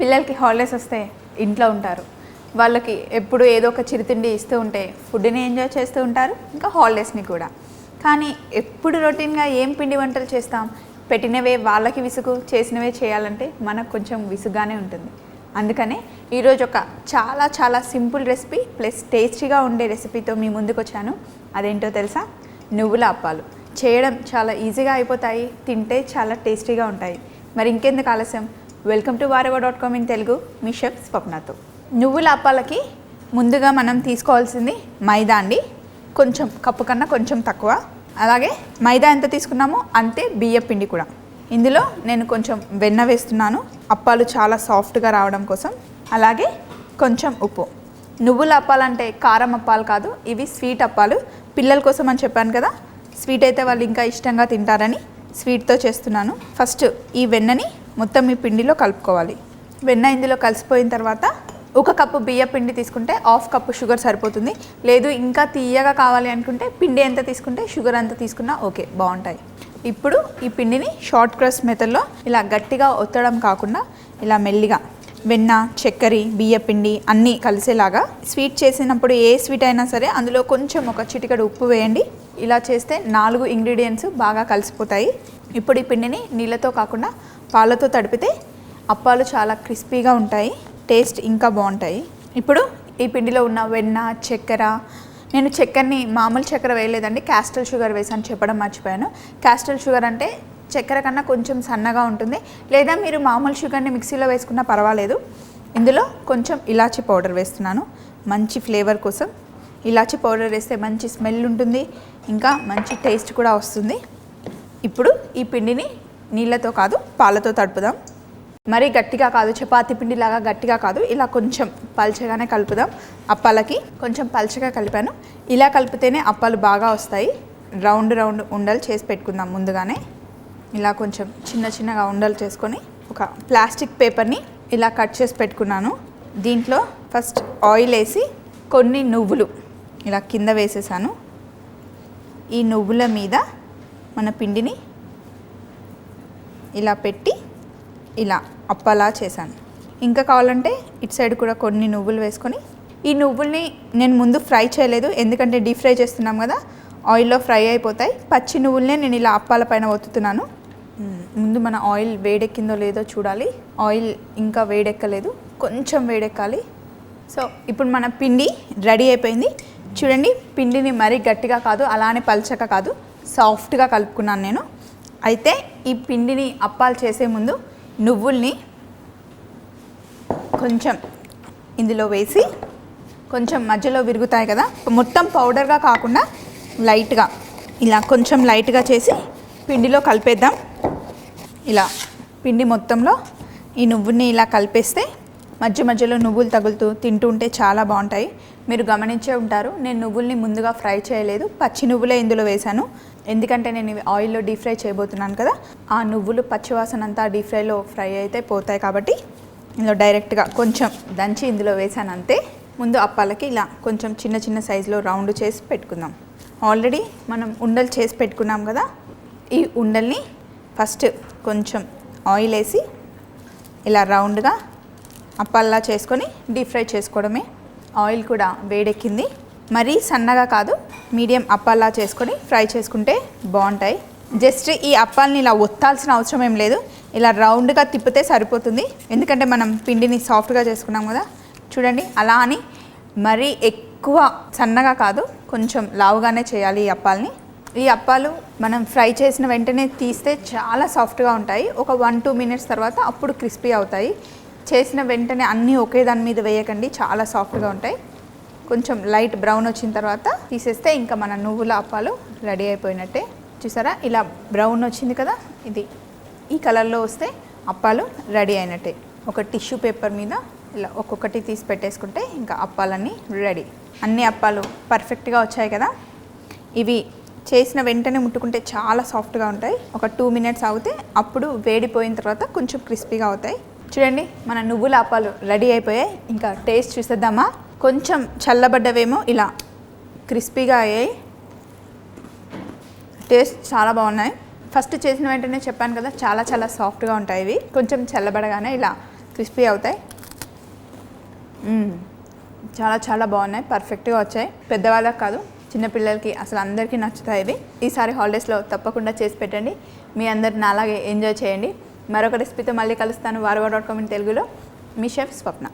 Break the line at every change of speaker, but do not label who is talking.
పిల్లలకి హాలిడేస్ వస్తే ఇంట్లో ఉంటారు. వాళ్ళకి ఎప్పుడు ఏదో ఒక చిరుతిండి ఇస్తూ ఉంటే ఫుడ్ని ఎంజాయ్ చేస్తూ ఉంటారు ఇంకా హాలిడేస్ని కూడా. కానీ ఎప్పుడు రొటీన్గా ఏం పిండి వంటలు చేస్తాం? పెట్టినవే వాళ్ళకి విసుగు చేసినవే చేయాలంటే మనకు కొంచెం విసుగానే ఉంటుంది. అందుకనే ఈరోజు ఒక చాలా చాలా సింపుల్ రెసిపీ ప్లస్ టేస్టీగా ఉండే రెసిపీతో మీ ముందుకు వచ్చాను అదేంటో తెలుసా? నువ్వుల అప్పాలు. చేయడం చాలా ఈజీగా అయిపోతాయి తింటే చాలా టేస్టీగా ఉంటాయి. మరి ఇంకెందుకు ఆలస్యం? Welcome to Vahrehvah dot com in Telugu me chef స్వప్నతో. నువ్వుల అప్పాలకి ముందుగా మనం తీసుకోవాల్సింది మైదా అండి. కొంచెం కప్పు కన్నా కొంచెం తక్కువ. అలాగే మైదా ఎంత తీసుకున్నామో అంతే బియ్య పిండి కూడా. ఇందులో నేను కొంచెం వెన్న వేస్తున్నాను. అప్పాలు చాలా సాఫ్ట్గా రావడం కోసం. అలాగే కొంచెం ఉప్పు. నువ్వుల అప్పాలంటే కారం అప్పాలు కాదు ఇవి స్వీట్ అప్పాలు. పిల్లల కోసం అని చెప్పాను కదా స్వీట్ అయితే వాళ్ళు ఇంకా ఇష్టంగా తింటారని స్వీట్తో చేస్తున్నాను. ఫస్ట్ ఈ వెన్నని మొత్తం ఈ పిండిలో కలుపుకోవాలి. వెన్న ఇందులో కలిసిపోయిన తర్వాత ఒక కప్పు బియ్య పిండి తీసుకుంటే హాఫ్ కప్పు షుగర్ సరిపోతుంది. లేదు ఇంకా తీయగా కావాలి అనుకుంటే పిండి ఎంత తీసుకుంటే షుగర్ అంత తీసుకున్నా ఓకే బాగుంటాయి. ఇప్పుడు ఈ పిండిని షార్ట్ క్రస్ మెథడ్లో ఇలా గట్టిగా ఒత్తడం కాకుండా ఇలా మెల్లిగా వెన్న చక్కెర బియ్యపిండి అన్నీ కలిసేలాగా స్వీట్ చేసినప్పుడు ఏ స్వీట్ అయినా సరే అందులో కొంచెం ఒక చిటికడు ఉప్పు వేయండి. ఇలా చేస్తే నాలుగు ఇంగ్రీడియంట్స్ బాగా కలిసిపోతాయి. ఇప్పుడు ఈ పిండిని నీళ్ళతో కాకుండా పాలతో తడిపితే అప్పాలు చాలా క్రిస్పీగా ఉంటాయి. టేస్ట్ ఇంకా బాగుంటాయి. ఇప్పుడు ఈ పిండిలో ఉన్న వెన్న చక్కెర నేను చక్కెరని మామూలు చక్కెర వేయలేదండి. క్యాస్టల్ షుగర్ వేసాను చెప్పడం మర్చిపోయాను. క్యాస్టల్ షుగర్ అంటే చక్కెర కన్నా కొంచెం సన్నగా ఉంటుంది. లేదా మీరు మామూలు షుగర్ని మిక్సీలో వేసుకున్నా పర్వాలేదు. ఇందులో కొంచెం ఇలాచీ పౌడర్ వేస్తున్నాను. మంచి ఫ్లేవర్ కోసం. ఇలాచీ పౌడర్ వేస్తే మంచి స్మెల్ ఉంటుంది. ఇంకా మంచి టేస్ట్ కూడా వస్తుంది. ఇప్పుడు ఈ పిండిని నీళ్ళతో కాదు పాలతో తడుపుదాం. మరీ గట్టిగా కాదు చపాతి పిండిలాగా గట్టిగా కాదు. ఇలా కొంచెం పల్చగానే కలుపుదాం. అప్పాలకి కొంచెం పల్చగా కలిపాను. ఇలా కలిపితేనే అప్పాలు బాగా వస్తాయి. రౌండ్ రౌండ్ ఉండలు చేసి పెట్టుకుందాం ముందుగానే. ఇలా కొంచెం చిన్న చిన్నగా ఉండలు చేసుకొని ఒక ప్లాస్టిక్ పేపర్ని ఇలా కట్ చేసి పెట్టుకున్నాను. దీంట్లో ఫస్ట్ ఆయిల్ వేసి కొన్ని నువ్వులు ఇలా కింద వేసేసాను. ఈ నువ్వుల మీద మన పిండిని ఇలా పెట్టి ఇలా అప్పలా చేశాను. ఇంకా కావాలంటే ఇటు సైడ్ కూడా కొన్ని నువ్వులు వేసుకొని ఈ నువ్వుల్ని నేను ముందు ఫ్రై చేయలేదు ఎందుకంటే డీప్ ఫ్రై చేస్తున్నాం కదా ఆయిల్లో ఫ్రై అయిపోతాయి. పచ్చి నువ్వులనే నేను ఇలా అప్పాల పైన ఒత్తుతున్నాను. ముందు మన ఆయిల్ వేడెక్కిందో లేదో చూడాలి. ఆయిల్ ఇంకా వేడెక్కలేదు. కొంచెం వేడెక్కాలి. సో ఇప్పుడు మన పిండి రెడీ అయిపోయింది. చూడండి పిండిని మరీ గట్టిగా కాదు అలానే పల్చక కాదు. సాఫ్ట్గా కలుపుకున్నాను నేను. అయితే ఈ పిండిని అప్పాలు చేసే ముందు నువ్వుల్ని కొంచెం ఇందులో వేసి కొంచెం మధ్యలో విరుగుతాయి కదా. మొత్తం పౌడర్గా కాకుండా లైట్గా ఇలా కొంచెం లైట్గా చేసి పిండిలో కలిపేద్దాం. ఇలా పిండి మొత్తంలో ఈ నువ్వుని ఇలా కలిపేస్తే మధ్య మధ్యలో నువ్వులు తగులుతూ తింటూ ఉంటే చాలా బాగుంటాయి. మీరు గమనించే ఉంటారు నేను నువ్వుల్ని ముందుగా ఫ్రై చేయలేదు. పచ్చి నువ్వులే ఇందులో వేశాను. ఎందుకంటే నేను ఇవి ఆయిల్లో డీప్ ఫ్రై చేయబోతున్నాను కదా ఆ నువ్వులు పచ్చివాసన అంతా డీప్ ఫ్రైలో ఫ్రై అయితే పోతాయి కాబట్టి ఇందులో డైరెక్ట్గా కొంచెం దంచి ఇందులో వేసాను అంతే. ముందు అప్పాలకి ఇలా కొంచెం చిన్న చిన్న సైజులో రౌండ్ చేసి పెట్టుకుందాం. ఆల్రెడీ మనం ఉండలు చేసి పెట్టుకున్నాం కదా ఈ ఉండల్ని ఫస్ట్ కొంచెం ఆయిల్ వేసి ఇలా రౌండ్గా అప్పల్లా చేసుకొని డీప్ ఫ్రై చేసుకోవడమే. ఆయిల్ కూడా వేడెక్కింది. మరీ సన్నగా కాదు మీడియం అప్పాల్లా చేసుకొని ఫ్రై చేసుకుంటే బాగుంటాయి. జస్ట్ ఈ అప్పాలని ఇలా ఒత్తాల్సిన అవసరం ఏం లేదు. ఇలా రౌండ్గా తిప్పితే సరిపోతుంది. ఎందుకంటే మనం పిండిని సాఫ్ట్గా చేసుకున్నాం కదా. చూడండి అలా అని మరీ ఎక్కువ సన్నగా కాదు కొంచెం లావుగానే చేయాలి ఈ అప్పాలని. ఈ అప్పాలు మనం ఫ్రై చేసిన వెంటనే తీస్తే చాలా సాఫ్ట్గా ఉంటాయి. ఒక వన్ టూ మినిట్స్ తర్వాత అప్పుడు క్రిస్పీ అవుతాయి. చేసిన వెంటనే అన్నీ ఒకే దాని మీద వేయకండి. చాలా సాఫ్ట్గా ఉంటాయి. కొంచెం లైట్ బ్రౌన్ వచ్చిన తర్వాత తీసేస్తే ఇంకా మన నువ్వుల అప్పాలు రెడీ అయిపోయినట్టే. చూసారా? ఇలా బ్రౌన్ వచ్చింది కదా? ఇది. ఈ కలర్లో వస్తే అప్పాలు రెడీ అయినట్టే. ఒక టిష్యూ పేపర్ మీద ఇలా ఒక్కొక్కటి తీసి పెట్టేసుకుంటే ఇంకా అప్పాలన్నీ రెడీ. అన్ని అప్పాలు పర్ఫెక్ట్గా వచ్చాయి కదా? ఇవి చేసిన వెంటనే ముట్టుకుంటే చాలా సాఫ్ట్గా ఉంటాయి. ఒక టూ మినిట్స్ అవుతే అప్పుడు వేడిపోయిన తర్వాత కొంచెం క్రిస్పీగా అవుతాయి. చూడండి మన నువ్వుల అప్పాలు రెడీ అయిపోయాయి. ఇంకా టేస్ట్ చూసేద్దామా? కొంచెం చల్లబడ్డవేమో ఇలా క్రిస్పీగా అయ్యాయి. టేస్ట్ చాలా బాగున్నాయి. ఫస్ట్ చేసిన వెంటనే చెప్పాను కదా చాలా చాలా సాఫ్ట్గా ఉంటాయి ఇవి. కొంచెం చల్లబడగానే ఇలా క్రిస్పీ అవుతాయి. చాలా చాలా బాగున్నాయి. పర్ఫెక్ట్గా వచ్చాయి. పెద్దవాళ్ళకి కాదు చిన్నపిల్లలకి అసలు అందరికీ నచ్చుతాయి ఇవి. ఈసారి హాలిడేస్లో తప్పకుండా చేసి పెట్టండి. మీ అందరిని అలాగే ఎంజాయ్ చేయండి. మరొక రెసిపీతో మళ్ళీ కలుస్తాను. వారవా డాట్ కామ్ ఇన్ తెలుగులో. మీ షెఫ్ స్వప్న.